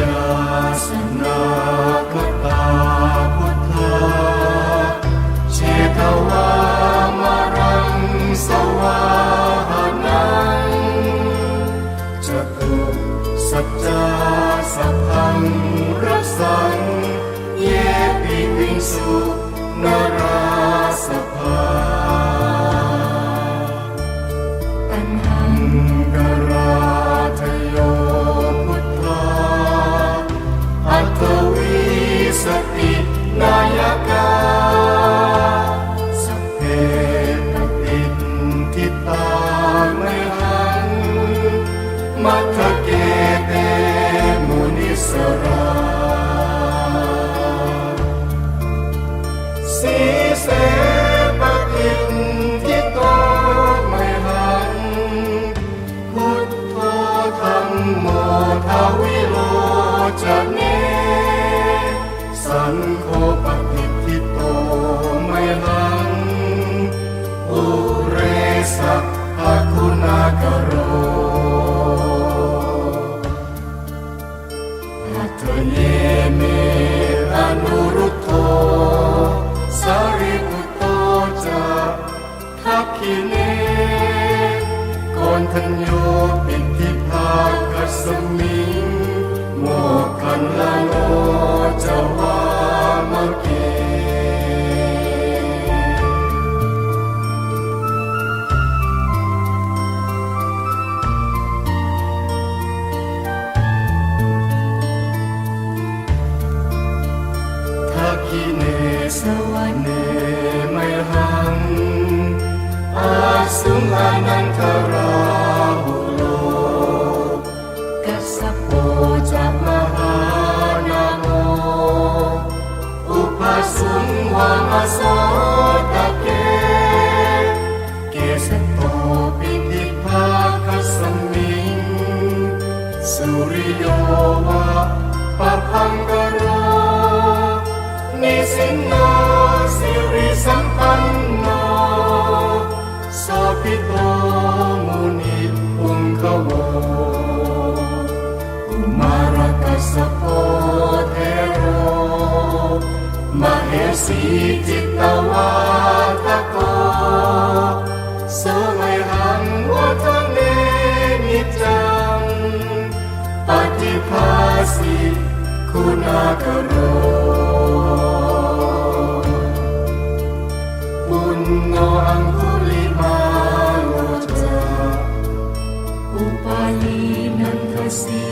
ยาสนาคตาพุทธาเชตวาังคบ สีจิตตวาตะโกสวยหังวัฒเนนิจังปฏิภาสีคุณากโรปุณโนอังคุลิมาโลจาอุปาลีนันทสี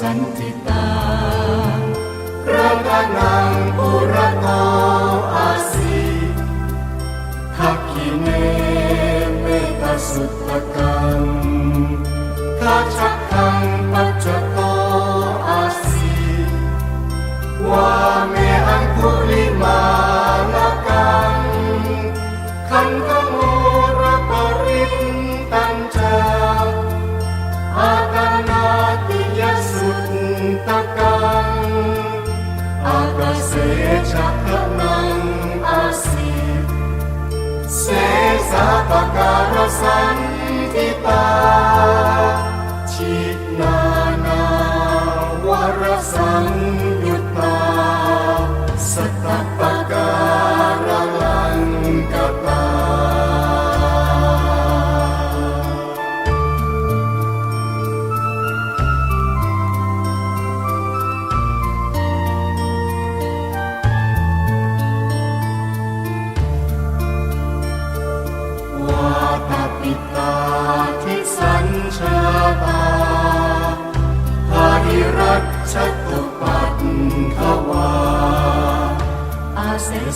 I'm sanctified. Cakramang asih Sesa pakara santipah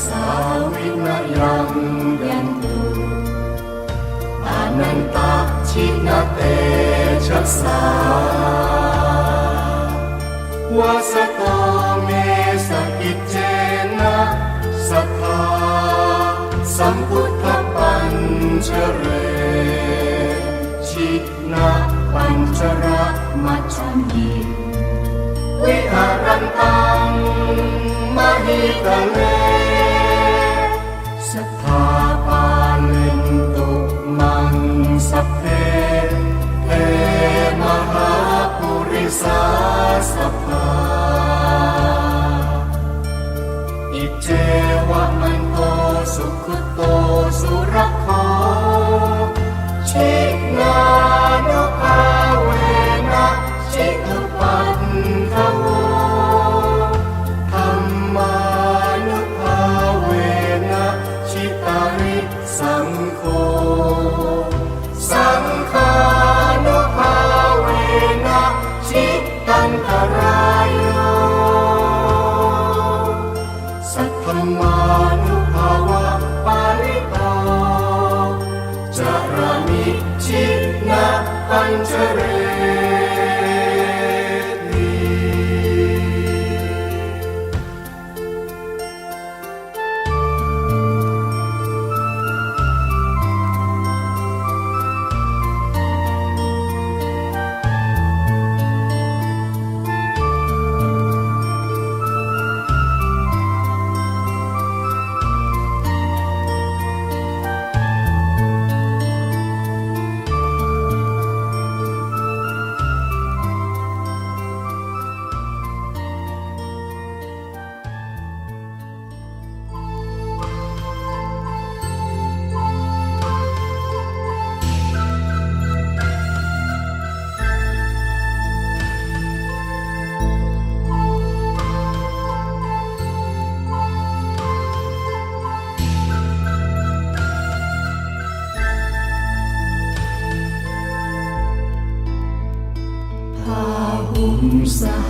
สาวินยังยันตุอานันตาชินเตชัสาวาสโตเมสกิจเจนะสัทธาสัมพุทธปัญเจเรชินะปัญจระมัจฉันยิวิหารันตังมหิตะเล ปุริสาสัพพาอิเจวะมันโตสุขุโตสุร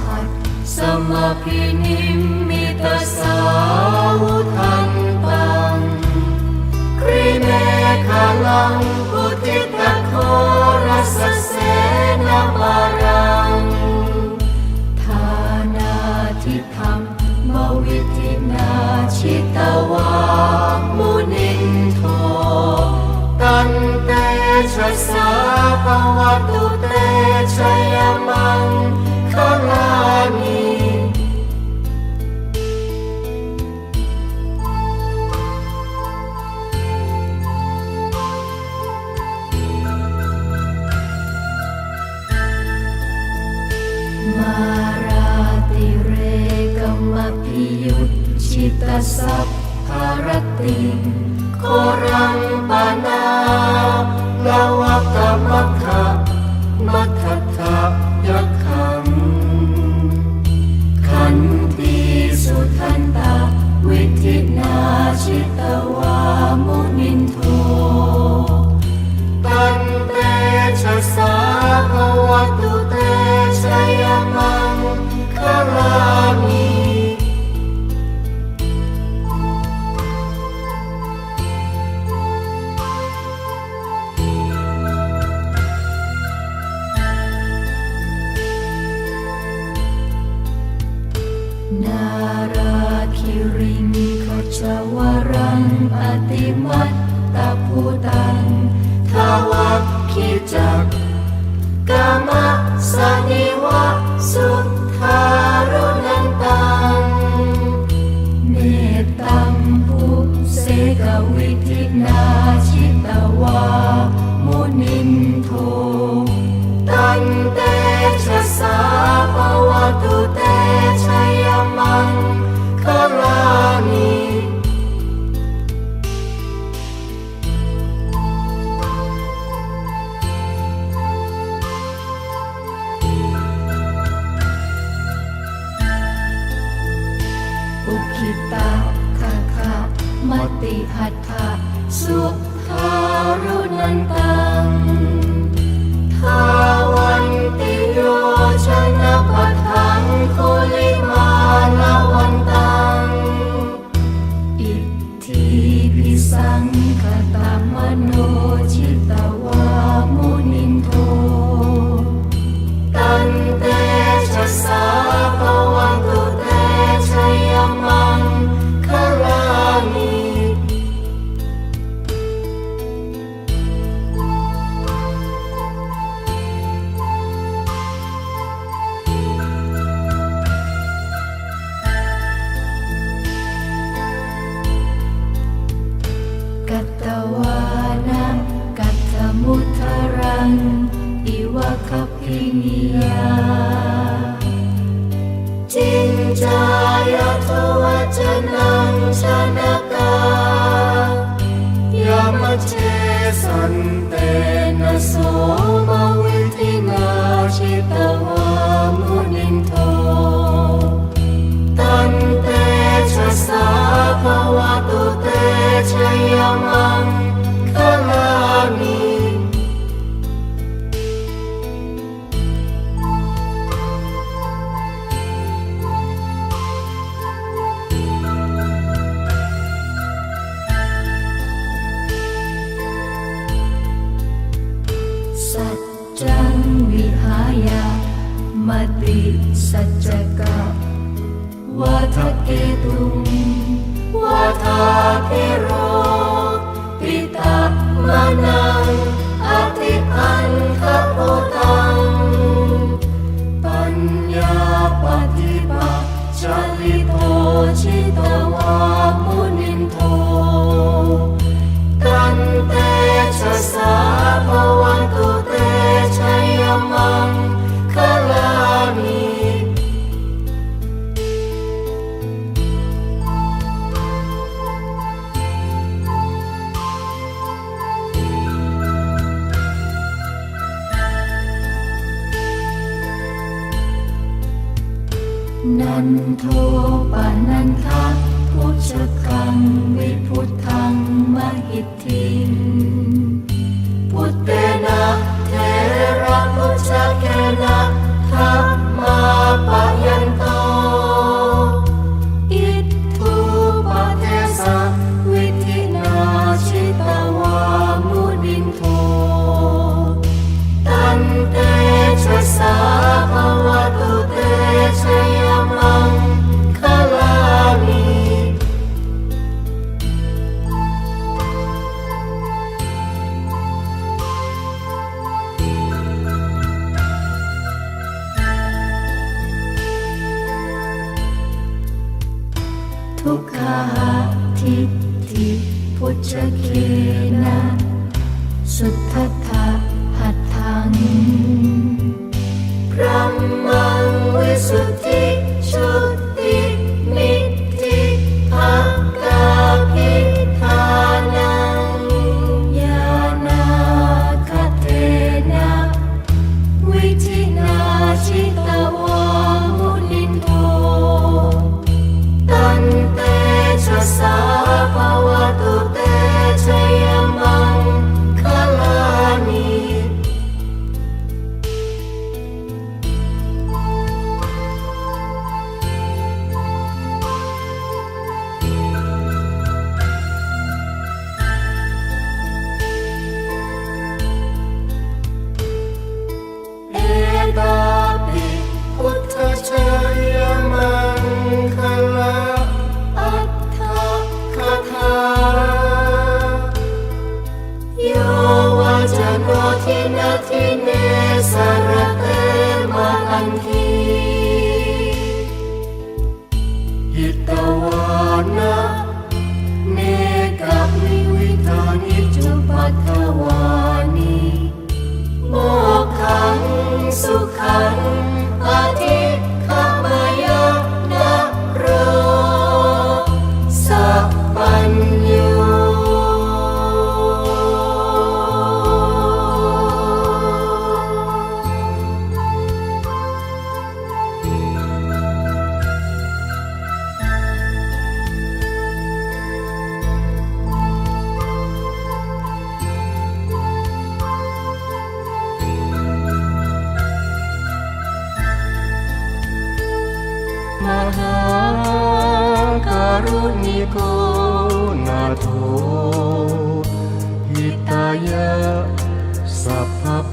หัสสมพินิมมิตสาวุทันตังครีเมฆาลังพุทธิตะโครสเสนาบารังทานาทิธรรมมวิธินาชิตวามุนินโทตันเตชะสาภวตุเตชยม ชิตสัพพารติโครังปานา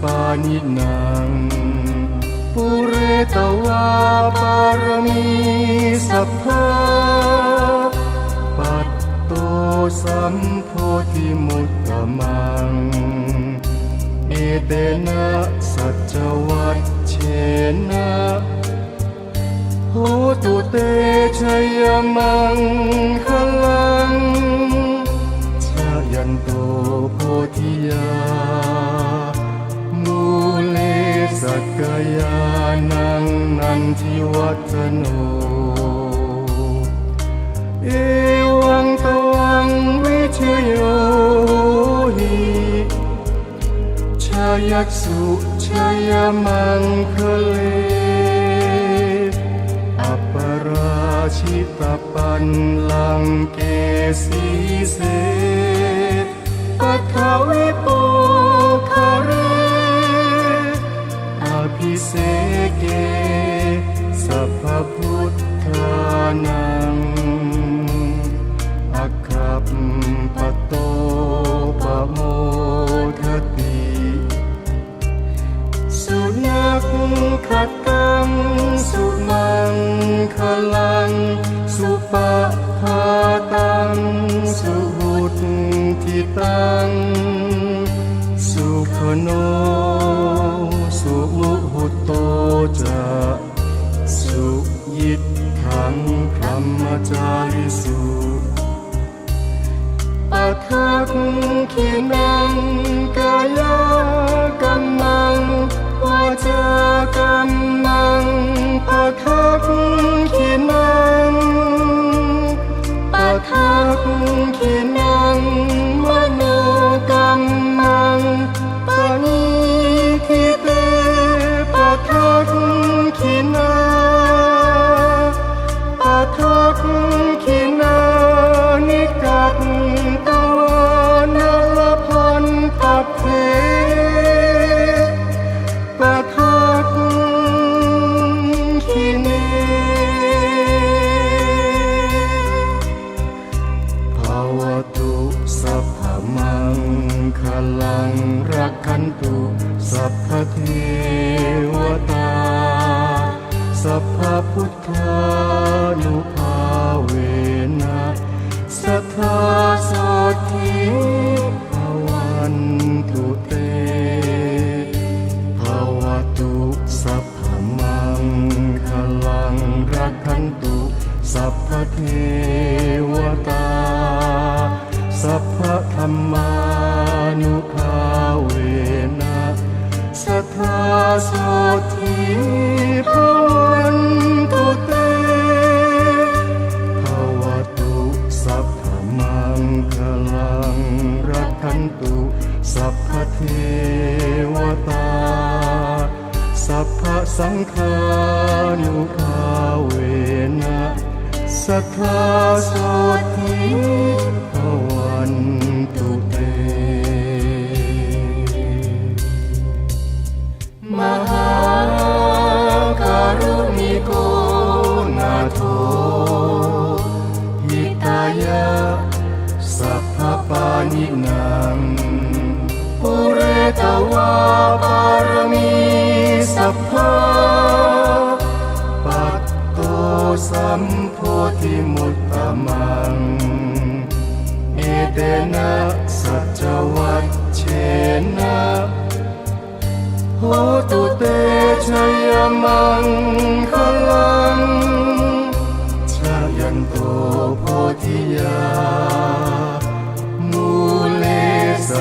ปานินัง ปุเรตวาปารมีสัพพาปัตโตสัมโพธิมุตตมัง เอเตนะสัจวัตเชนะ พุทธเตชยมังคลังชายันโตโพธิยา มูเลสักยานังนันทิวัฒโน เอวังตวังวิชโยหิชายักสุชยมังคเล ชิตปันลังเกสีเสปัทาวิปุคาเรอภิเสเกสัพพุทธานา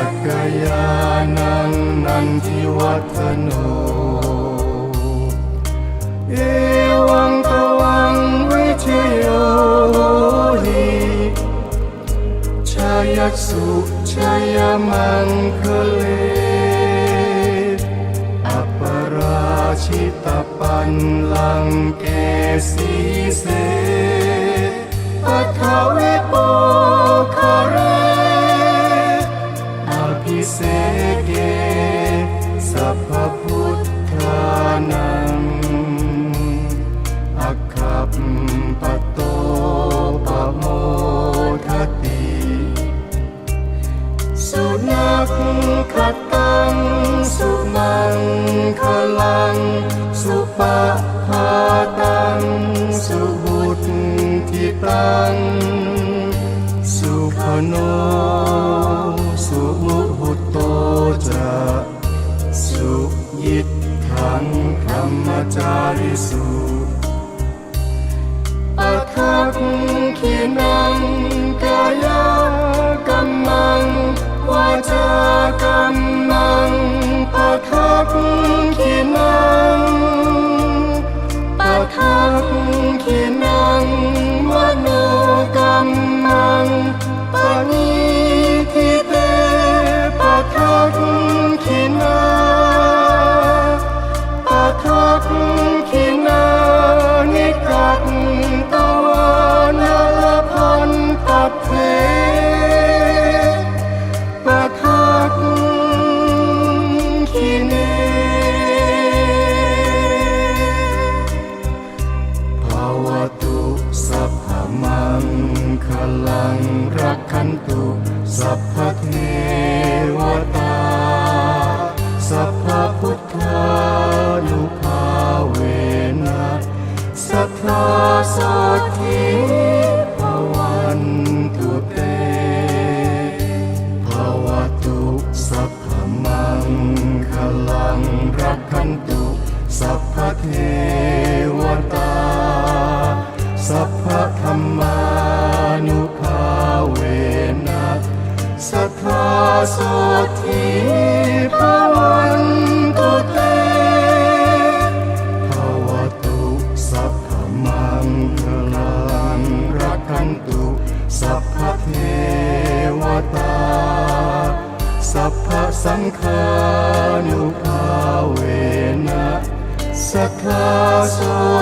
สักยานังนันทิวัฒโน เอวังตวังวิทโยหิชายักสุชายมังคเลอัปราชิตปันลังเกสีเสปัทเว สุนักขัดตัง สุนังขลัง สุปะหาตัง สุบุตทิตัง สุขโน สุมุหุตโตจะสุยิทธังธรรมจาริสุ happy. นุ